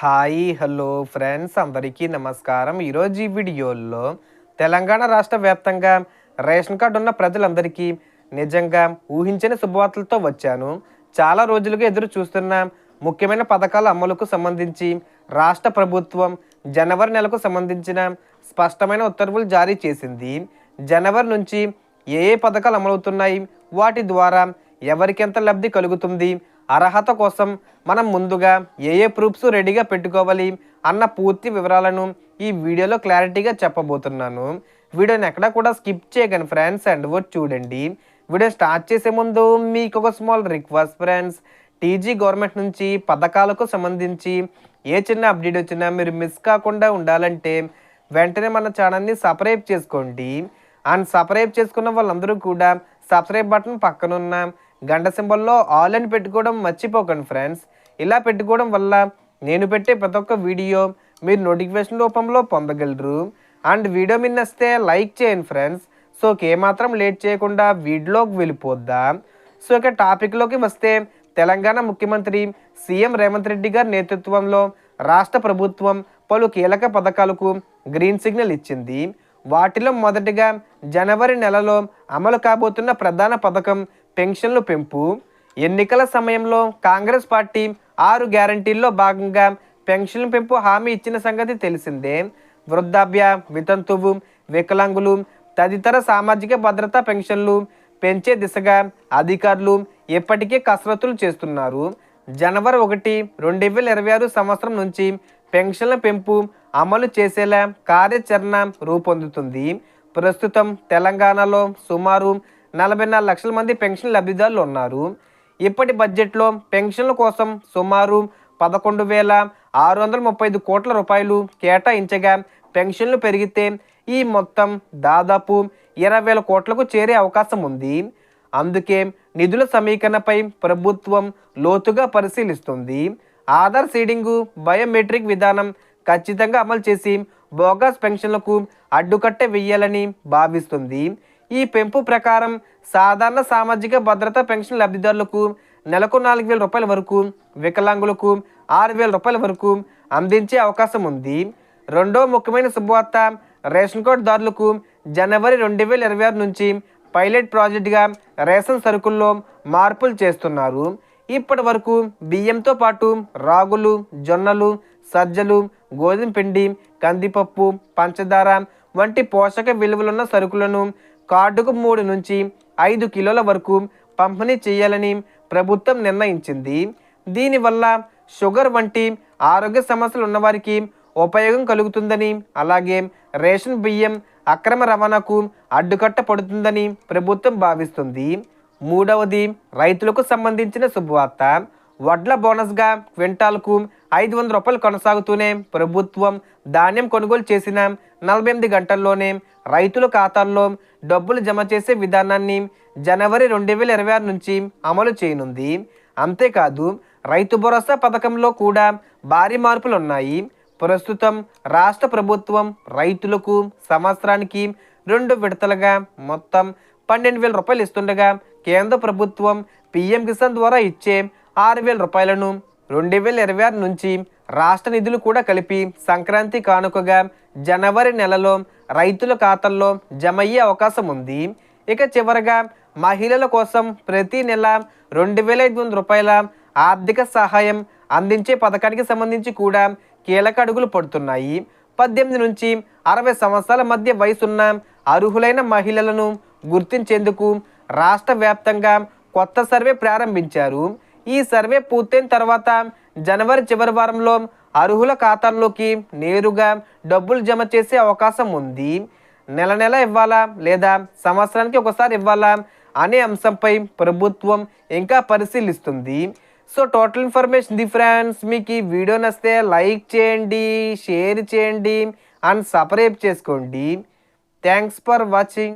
Hi hello friends అందరికీ నమస్కారం. ఈరోజు ఈ వీడియోలో తెలంగాణ రాష్ట్ర వ్యాప్తంగా రేషన్ కార్డు ఉన్న ప్రజలందరికీ నిజంగా ఊహించని శుభవార్తలతో వచ్చాను. చాలా రోజులుగా ఎదురు చూస్తున్న ముఖ్యమైన పథకాల అమలుకు సంబంధించి రాష్ట్ర ప్రభుత్వం జనవరి నెలకు సంబంధించిన స్పష్టమైన ఉత్తర్వులు జారీ చేసింది. జనవరి నుంచి ఏ ఏ పథకాలు అమలవుతున్నాయి? వాటి ద్వారా ఎవరికెంత లబ్ధి కలుగుతుంది? అర్హత కోసం మనం ముందుగా ఏ ఏ ప్రూఫ్స్ రెడీగా పెట్టుకోవాలి అన్న పూర్తి వివరాలను ఈ వీడియోలో క్లారిటీగా చెప్పబోతున్నాను. వీడియోని ఎక్కడ కూడా స్కిప్ చేయకండి ఫ్రెండ్స్ అండ్ వర్డ్ చూడండి. వీడియో స్టార్ట్ చేసే ముందు మీకు ఒక small request friends. TG government నుంచి పథకాలకు సంబంధించి ఏ చిన్న అప్డేట్ వచ్చినా మీరు మిస్ కాకుండా ఉండాలంటే వెంటనే మన ఛానల్ని సబ్స్క్రైబ్ చేసుకోండి. అండ్ సబ్స్క్రైబ్ చేసుకున్న వాళ్ళందరూ కూడా సబ్స్క్రైబ్ బటన్ పక్కనున్న గంట సింబల్లో ఆల్ అని పెట్టుకోవడం మర్చిపోకండి ఫ్రెండ్స్ ఇలా పెట్టుకోవడం వల్ల నేను పెట్టే ప్రతి ఒక్క వీడియో మీరు నోటిఫికేషన్ రూపంలో పొందగలరు. అండ్ వీడియో మీద నచ్చితే లైక్ చేయండి ఫ్రెండ్స్ సో ఏమాత్రం లేట్ చేయకుండా వీడియోకి వెళ్ళిపోద్దాం. సో ఇక టాపిక్లోకి వస్తే తెలంగాణ ముఖ్యమంత్రి సీఎం రేవంత్ రెడ్డి గారి నేతృత్వంలో రాష్ట్ర ప్రభుత్వం పలు కీలక పథకాలకు గ్రీన్ సిగ్నల్ ఇచ్చింది. వాటిలో మొదటిగా జనవరి నెలలో అమలు కాబోతున్న ప్రధాన పథకం పెన్షన్ల పెంపు. ఎన్నికల సమయంలో కాంగ్రెస్ పార్టీ ఆరు గ్యారంటీల్లో భాగంగా పెన్షన్ పెంపు హామీ ఇచ్చిన సంగతి తెలిసిందే. వృద్ధాప్య వితంతువు వికలాంగులు తదితర సామాజిక భద్రతా పెన్షన్లు పెంచే దిశగా అధికారులు ఇప్పటికే కసరత్తులు చేస్తున్నారు. జనవరి ఒకటి రెండు వేల ఇరవై ఆరు సంవత్సరం నుంచి పెన్షన్ల పెంపు అమలు చేసేలా కార్యాచరణ రూపొందుతుంది. ప్రస్తుతం తెలంగాణలో సుమారు నలభై నాలుగు లక్షల మంది పెన్షన్ లబ్ధిదారులు ఉన్నారు. ఇప్పటి బడ్జెట్లో పెన్షన్ల కోసం సుమారు పదకొండు వేల ఆరు వందల ముప్పై ఐదు కోట్ల రూపాయలు కేటాయించగా పెన్షన్లు పెరిగితే ఈ మొత్తం దాదాపు ఇరవై వేల కోట్లకు చేరే అవకాశం ఉంది. అందుకే నిధుల సమీకరణపై ప్రభుత్వం లోతుగా పరిశీలిస్తుంది. ఆధార్ సీడింగు బయోమెట్రిక్ విధానం ఖచ్చితంగా అమలు చేసి బోగస్ పెన్షన్లకు అడ్డుకట్ట వెయ్యాలని భావిస్తుంది. ఈ పెంపు ప్రకారం సాధారణ సామాజిక భద్రతా పెన్షన్ లబ్ధిదారులకు నెలకు నాలుగు వేల రూపాయల వరకు వికలాంగులకు ఆరు వేల రూపాయల వరకు అందించే అవకాశం ఉంది. రెండో ముఖ్యమైన శుభవార్త రేషన్ కార్డు దారులకు జనవరి రెండు వేల ఇరవై ఆరు నుంచి పైలట్ ప్రాజెక్టుగా రేషన్ సరుకుల్లో మార్పులు చేస్తున్నారు. ఇప్పటి వరకు బియ్యంతో పాటు రాగులు జొన్నలు సజ్జలు గోధుమ పిండి కందిపప్పు పంచదార వంటి పోషక విలువలున్న సరుకులను కార్డుకు మూడు నుంచి ఐదు కిలోల వరకు పంపిణీ చేయాలని ప్రభుత్వం నిర్ణయించింది. దీనివల్ల షుగర్ వంటి ఆరోగ్య సమస్యలు ఉన్నవారికి ఉపయోగం కలుగుతుందని అలాగే రేషన్ బియ్యం అక్రమ రవాణాకు అడ్డుకట్ట పడుతుందని ప్రభుత్వం భావిస్తుంది. మూడవది రైతులకు సంబంధించిన శుభవార్త. వడ్ల బోనస్గా క్వింటాల్కు ఐదు వందల రూపాయలు కొనసాగుతూనే ప్రభుత్వం ధాన్యం కొనుగోలు చేసిన నలభై ఎనిమిది గంటల్లోనే రైతుల ఖాతాల్లో డబ్బులు జమ చేసే విధానాన్ని జనవరి రెండు వేల ఇరవై ఆరు నుంచి అమలు చేయనుంది. అంతేకాదు రైతు భరోసా పథకంలో కూడా భారీ మార్పులు ఉన్నాయి ప్రస్తుతం రాష్ట్ర ప్రభుత్వం రైతులకు సంవత్సరానికి రెండు విడతలుగా మొత్తం పన్నెండు వేల రూపాయలు ఇస్తుండగా కేంద్ర ప్రభుత్వం పిఎం కిసాన్ ద్వారా ఇచ్చే ఆరు వేల రూపాయలను రెండు వేల ఇరవై ఆరు నుంచి రాష్ట్ర నిధులు కూడా కలిపి సంక్రాంతి కానుకగా జనవరి నెలలో రైతుల ఖాతాల్లో జమ అయ్యే అవకాశం ఉంది. ఇక చివరగా మహిళల కోసం ప్రతి నెల రెండు వేల ఐదు వందల రూపాయల ఆర్థిక సహాయం అందించే పథకానికి సంబంధించి కూడా కీలక అడుగులు పడుతున్నాయి. పద్దెనిమిది నుంచి అరవై సంవత్సరాల మధ్య వయసున్న అర్హులైన మహిళలను గుర్తించేందుకు రాష్ట్ర వ్యాప్తంగా కొత్త సర్వే ప్రారంభించారు. ఈ సర్వే పూర్తయిన తర్వాత జనవరి చివరి వారంలో అర్హుల ఖాతాల్లోకి నేరుగా డబ్బులు జమ చేసే అవకాశం ఉంది. నెల నెల ఇవ్వాలా లేదా సంవత్సరానికి ఒకసారి ఇవ్వాలా అనే అంశంపై ప్రభుత్వం ఇంకా పరిశీలిస్తుంది. So total information the friends మీకు ఈ వీడియో నచ్చితే లైక్ చేయండి షేర్ చేయండి అండ్ సబ్స్క్రైబ్ చేసుకోండి. Thanks for watching